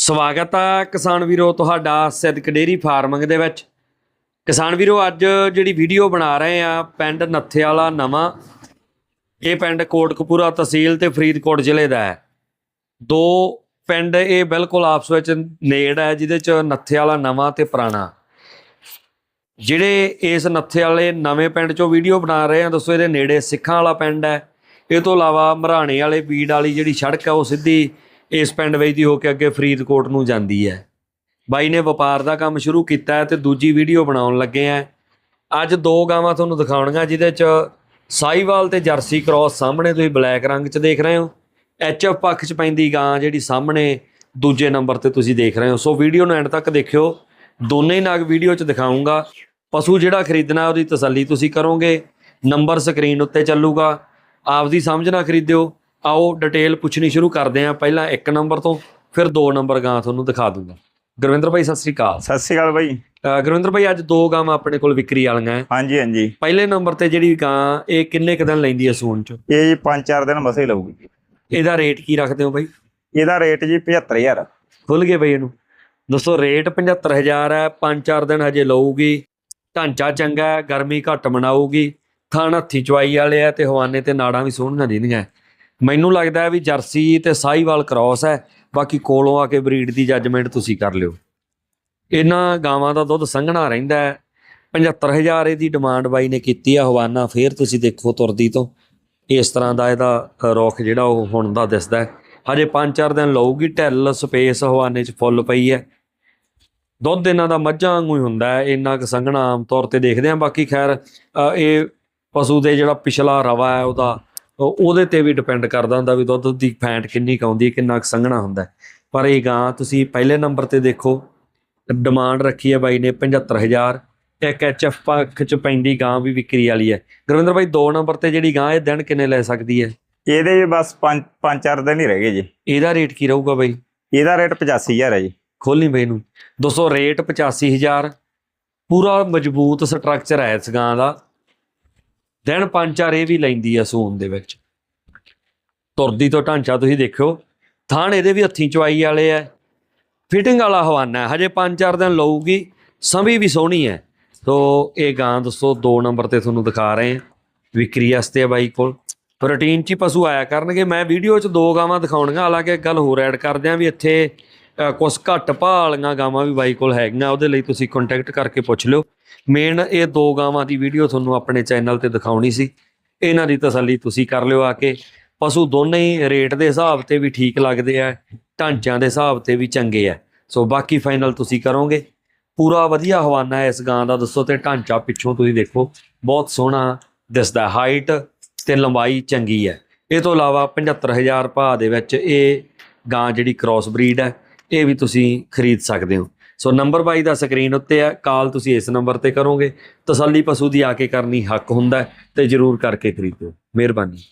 ਸਵਾਗਤ ਆ ਕਿਸਾਨ ਵੀਰੋ ਤੁਹਾਡਾ ਸਿੱਧਕ ਡੇਰੀ ਫਾਰਮਿੰਗ ਦੇ ਵਿੱਚ। ਕਿਸਾਨ ਵੀਰੋ, ਅੱਜ ਜਿਹੜੀ ਵੀਡੀਓ ਬਣਾ ਰਹੇ ਆ, ਪਿੰਡ ਨੱਥੇ ਵਾਲਾ ਨਵਾਂ। ਇਹ ਪਿੰਡ ਕੋਟਕਪੂਰਾ ਤਹਿਸੀਲ ਤੇ ਫਰੀਦਕੋਟ ਜ਼ਿਲ੍ਹੇ ਦਾ ਹੈ। ਦੋ ਪਿੰਡ ਇਹ ਬਿਲਕੁਲ ਆਪਸ ਵਿੱਚ ਨੇੜ ਹੈ, ਜਿਹਦੇ ਚ ਨੱਥੇ ਵਾਲਾ ਨਵਾਂ ਤੇ ਪੁਰਾਣਾ। ਜਿਹੜੇ ਇਸ ਨੱਥੇ ਵਾਲੇ ਨਵੇਂ ਪਿੰਡ ਚੋਂ ਵੀਡੀਓ ਬਣਾ ਰਹੇ ਆ, ਦੱਸੋ ਇਹਦੇ ਨੇੜੇ ਸਿੱਖਾਂ ਵਾਲਾ ਪਿੰਡ ਹੈ। ਇਹ ਤੋਂ ਇਲਾਵਾ ਮਰਾਣੇ ਵਾਲੇ ਪੀੜ ਵਾਲੀ ਜਿਹੜੀ ਸੜਕ ਹੈ, ਉਹ ਸਿੱਧੀ ਇਸ ਪਿੰਡ ਵਿੱਚ ਦੀ ਹੋ ਕੇ ਅੱਗੇ ਫਰੀਦਕੋਟ ਨੂੰ ਜਾਂਦੀ ਹੈ। ਬਾਈ ਨੇ ਵਪਾਰ ਦਾ ਕੰਮ ਸ਼ੁਰੂ ਕੀਤਾ ਹੈ ਤੇ ਦੂਜੀ ਵੀਡੀਓ ਬਣਾਉਣ ਲੱਗੇ ਆ ਅੱਜ ਦੋ ਗਾਵਾਂ ਤੁਹਾਨੂੰ ਦਿਖਾਉਣੀਆਂ, ਜਿਹਦੇ ਚ ਸਾਈਵਾਲ ਤੇ ਜਰਸੀ ਕ੍ਰਾਸ ਸਾਹਮਣੇ, ਤੁਸੀਂ ਬਲੈਕ ਰੰਗ ਚ ਦੇਖ ਰਹੇ ਹੋ। ਐਚਐਫ ਪੱਖ ਚ ਪੈਂਦੀ ਗਾਂ ਜਿਹੜੀ ਸਾਹਮਣੇ, ਦੂਜੇ ਨੰਬਰ ਤੇ ਤੁਸੀਂ ਦੇਖ ਰਹੇ ਹੋ। ਸੋ ਵੀਡੀਓ ਨੂੰ ਐਂਡ ਤੱਕ ਦੇਖਿਓ। ਦੋਨੇ ਹੀ ਨਾਗ ਵੀਡੀਓ ਚ ਦਿਖਾਉਂਗਾ ਪਸ਼ੂ ਜਿਹੜਾ ਖਰੀਦਣਾ, ਉਹਦੀ ਤਸੱਲੀ ਤੁਸੀਂ ਕਰੋਗੇ। ਨੰਬਰ ਸਕਰੀਨ ਉੱਤੇ ਚੱਲੂਗਾ। ਆਪਦੀ ਸਮਝ ਨਾਲ ਖਰੀਦਿਓ। ਆਓ ਡਿਟੇਲ ਪੁੱਛਣੀ ਸ਼ੁਰੂ ਕਰਦੇ ਹਾਂ। ਪਹਿਲਾਂ ਇੱਕ ਨੰਬਰ ਤੋਂ ਫਿਰ ਦੋ ਨੰਬਰ ਗਾਂ ਤੁਹਾਨੂੰ ਦਿਖਾ ਦੂੰਗਾ। ਗੁਰਵਿੰਦਰ ਭਾਈ ਸਤਿ ਸ੍ਰੀ ਅਕਾਲ। ਸਤਿ ਸ਼੍ਰੀ ਅਕਾਲ ਬਾਈ। ਗੁਰਵਿੰਦਰ ਭਾਈ ਅੱਜ ਦੋ ਗਾਵਾਂ ਆਪਣੇ ਕੋਲ ਵਿਕਰੀ ਵਾਲੀਆਂ ਹੈ ਹਾਂਜੀ ਹਾਂਜੀ। ਪਹਿਲੇ ਨੰਬਰ ਤੇ ਜਿਹੜੀ ਗਾਂ ਇਹ ਕਿੰਨੇ ਕੁ ਦਿਨ ਲੈਂਦੀ ਹੈ ਸੂਣ ਚ? ਇਹ ਜੀ 5-4 ਦਿਨ ਮਸੇ ਲਊਗੀ। ਇਹਦਾ ਰੇਟ ਕੀ ਰੱਖਦੇ ਹੋ ਭਾਈ ਇਹਦਾ ਰੇਟ ਜੀ 75000 ਖੁੱਲ ਗਏ ਬਈ ਇਹਨੂੰ। ਦੋਸਤੋ ਰੇਟ 75000 ਹੈ 5-4 ਦਿਨ ਹਜੇ ਲਊਗੀ। ਢਾਂਚਾ ਚੰਗਾ ਹੈ ਗਰਮੀ ਘੱਟ ਮਨਾਊਗੀ। ਥਣ ਹੱਥੀ ਚਵਾਈ ਵਾਲੇ ਆ ਤੇ ਹਵਾਨੇ ਤੇ ਨਾੜਾਂ ਵੀ ਸੋਹਣੀਆਂ ਦਿੰਦੀਆਂ ਮੈਨੂੰ ਲੱਗਦਾ ਹੈ ਵੀ ਜਰਸੀ ਤੇ ਸਾਈਵਾਲ ਕ੍ਰਾਸ ਹੈ ਬਾਕੀ ਕੋਲੋਂ ਆ ਕੇ ਬਰੀਡ ਦੀ ਜੱਜਮੈਂਟ ਤੁਸੀਂ ਕਰ ਲਿਓ। ਇਹਨਾਂ ਗਾਵਾਂ ਦਾ ਦੁੱਧ ਸੰਘਣਾ ਰਹਿੰਦਾ ਹੈ। 75000 ਇਹਦੀ ਡਿਮਾਂਡ ਬਾਈ ਨੇ ਕੀਤੀ ਆ ਹਵਾਨਾ ਫੇਰ ਤੁਸੀਂ ਦੇਖੋ ਤੁਰਦੀ ਤੋਂ। ਇਸ ਤਰ੍ਹਾਂ ਦਾ ਇਹਦਾ ਅ, ਜਿਹੜਾ ਉਹ ਹੁਣ ਦਾ ਦਿਸਦਾ ਹਜੇ 5-4 ਦਿਨ ਲਊਗੀ ਢਿੱਲ ਸਪੇਸ ਹਵਾਨੇ 'ਚ ਫੁੱਲ ਪਈ ਹੈ। ਦੁੱਧ ਇਹਨਾਂ ਦਾ ਮੱਝਾਂ ਵਾਂਗੂ ਹੀ ਹੁੰਦਾ ਹੈ ਇੰਨਾ ਕੁ ਸੰਘਣਾ ਆਮ ਤੌਰ ਤੇ ਦੇਖਦੇ ਹਾਂ। ਬਾਕੀ ਖੈਰ ਇਹ ਪਸ਼ੂ ਦੇ ਜਿਹੜਾ ਪਿਛਲਾ ਰਵਾ ਹੈ ਉਹਦਾ ਉਹਦੇ ਤੇ ਵੀ ਡਿਪੈਂਡ ਕਰਦਾ ਹੁੰਦਾ ਵੀ ਦੁੱਧ ਦੀ ਫੈਂਟ ਕਿੰਨੀ ਕੁ ਆਉਂਦੀ ਹੈ ਕਿੰਨਾ ਕੁ ਸੰਘਣਾ ਹੁੰਦਾ। ਪਰ ਇਹ ਗਾਂ ਤੁਸੀਂ ਪਹਿਲੇ ਨੰਬਰ ਤੇ ਦੇਖੋ ਡਿਮਾਂਡ ਰੱਖੀ ਹੈ ਬਾਈ ਨੇ 75000 ਇੱਕ ਐਚਐਫ ਪੱਖ ਚ ਪੈਂਦੀ ਗਾਂ ਵੀ ਵਿਕਰੀ ਵਾਲੀ ਹੈ। ਗੁਰਵਿੰਦਰ ਭਾਈ ਦੋ ਨੰਬਰ ਤੇ ਜਿਹੜੀ ਗਾਂ ਇਹ ਦਿਨ ਕਿੰਨੇ ਲੈ ਸਕਦੀ ਹੈ? ਇਹਦੇ ਜੀ ਬਸ 5-4 ਦਿਨ ਹੀ ਰਹਿ ਗਏ ਜੀ। ਇਹਦਾ ਰੇਟ ਕੀ ਰਹੂਗਾ ਬਾਈ? ਇਹਦਾ ਰੇਟ 85000 ਹੈ ਜੀ। ਖੋਲੀ ਬਈ ਨੂੰ ਦੋਸਤੋ ਰੇਟ 85000 ਪੂਰਾ ਮਜ਼ਬੂਤ ਸਟਰਕਚਰ ਹੈ ਇਸ ਗਾਂ ਦਾ। ਦਿਨ ਪੰਜ ਚਾਰ ਇਹ ਵੀ ਲੈਂਦੀ ਆ ਸੂਨ ਦੇ ਵਿੱਚ। ਤੁਰਦੀ ਤੋਂ ਢਾਂਚਾ ਤੁਸੀਂ ਦੇਖਿਓ ਥਾਣ ਇਹਦੇ ਵੀ ਹੱਥੀਂ ਚਵਾਈ ਵਾਲੇ ਆ। ਫਿਟਿੰਗ ਵਾਲਾ ਹਵਾਨਾ ਹਜੇ ਪੰਜ ਚਾਰ ਦਿਨ ਲਊਗੀ ਸੰਭੀ ਵੀ ਸੋਹਣੀ ਹੈ ਸੋ ਇਹ ਗਾਂ ਦੋਸਤੋ ਦੋ ਨੰਬਰ ਤੇ ਤੁਹਾਨੂੰ ਦਿਖਾ ਰਹੇ ਹਾਂ ਵਿਕਰੀ ਵਾਸਤੇ ਆ ਬਾਈ ਕੋਲ। ਪ੍ਰੋਟੀਨ ਚ ਹੀ ਪਸ਼ੂ ਆਇਆ ਕਰਨਗੇ ਮੈਂ ਵੀਡੀਓ 'ਚ ਦੋ ਗਾਵਾਂ ਦਿਖਾਉਣੀਆਂ ਹਾਲਾਂਕਿ ਇੱਕ ਗੱਲ ਹੋਰ ਐਡ ਕਰਦੇ ਆਂ ਵੀ ਇੱਥੇ ਅ, ਕੁਛ ਘੱਟ ਭਾਅ ਵਾਲੀਆਂ ਗਾਵਾਂ ਵੀ ਬਾਈ ਕੋਲ ਹੈਗੀਆਂ ਉਹਦੇ ਲਈ ਤੁਸੀਂ ਕੰਟੈਕਟ ਕਰਕੇ ਪੁੱਛ ਲਿਓ। ਮੇਨ ਇਹ ਦੋ ਗਾਵਾਂ ਦੀ ਵੀਡੀਓ ਤੁਹਾਨੂੰ ਆਪਣੇ ਚੈਨਲ ਤੇ ਦਿਖਾਉਣੀ ਸੀ। ਇਹਨਾਂ ਦੀ ਤਸੱਲੀ ਤੁਸੀਂ ਕਰ ਲਿਓ ਆ ਕੇ। ਪਸ਼ੂ ਦੋਨੇ ਹੀ ਰੇਟ ਦੇ ਹਿਸਾਬ ਤੇ ਵੀ ਠੀਕ ਲੱਗਦੇ ਆ, ਢਾਂਚਿਆਂ ਦੇ ਹਿਸਾਬ ਤੇ ਵੀ ਚੰਗੇ ਆ। ਸੋ ਬਾਕੀ ਫਾਈਨਲ ਤੁਸੀਂ ਕਰੋਗੇ। ਪੂਰਾ ਵਧੀਆ ਹਵਾਨਾ ਹੈ ਇਸ ਗਾਂ ਦਾ, ਦੱਸੋ ਤੇ ਢਾਂਚਾ ਪਿੱਛੋਂ ਤੁਸੀਂ ਦੇਖੋ। ਬਹੁਤ ਸੋਹਣਾ ਦਿਸਦਾ ਹਾਈਟ ਤੇ ਲੰਬਾਈ ਚੰਗੀ ਹੈ ਇਹ ਤੋਂ ਇਲਾਵਾ 75000 ਭਾਅ ਦੇ ਵਿੱਚ ਇਹ ਗਾਂ ਜਿਹੜੀ ਕ੍ਰਾਸ ਬਰੀਡ ਹੈ ਇਹ ਵੀ ਤੁਸੀਂ ਖਰੀਦ ਸਕਦੇ ਹੋ। ਸੋ ਨੰਬਰ ਬਾਈ ਦਾ ਸਕਰੀਨ ਉੱਤੇ ਹੈ ਕਾਲ ਤੁਸੀਂ ਇਸ ਨੰਬਰ ਤੇ ਕਰੋਗੇ, ਤਸੱਲੀ ਪਸ਼ੂ ਦੀ ਆ ਕੇ ਕਰਨੀ ਹੱਕ ਹੁੰਦਾ ਹੈ, ਤੇ ਜਰੂਰ ਕਰਕੇ ਖਰੀਦੋ ਮਿਹਰਬਾਨੀ।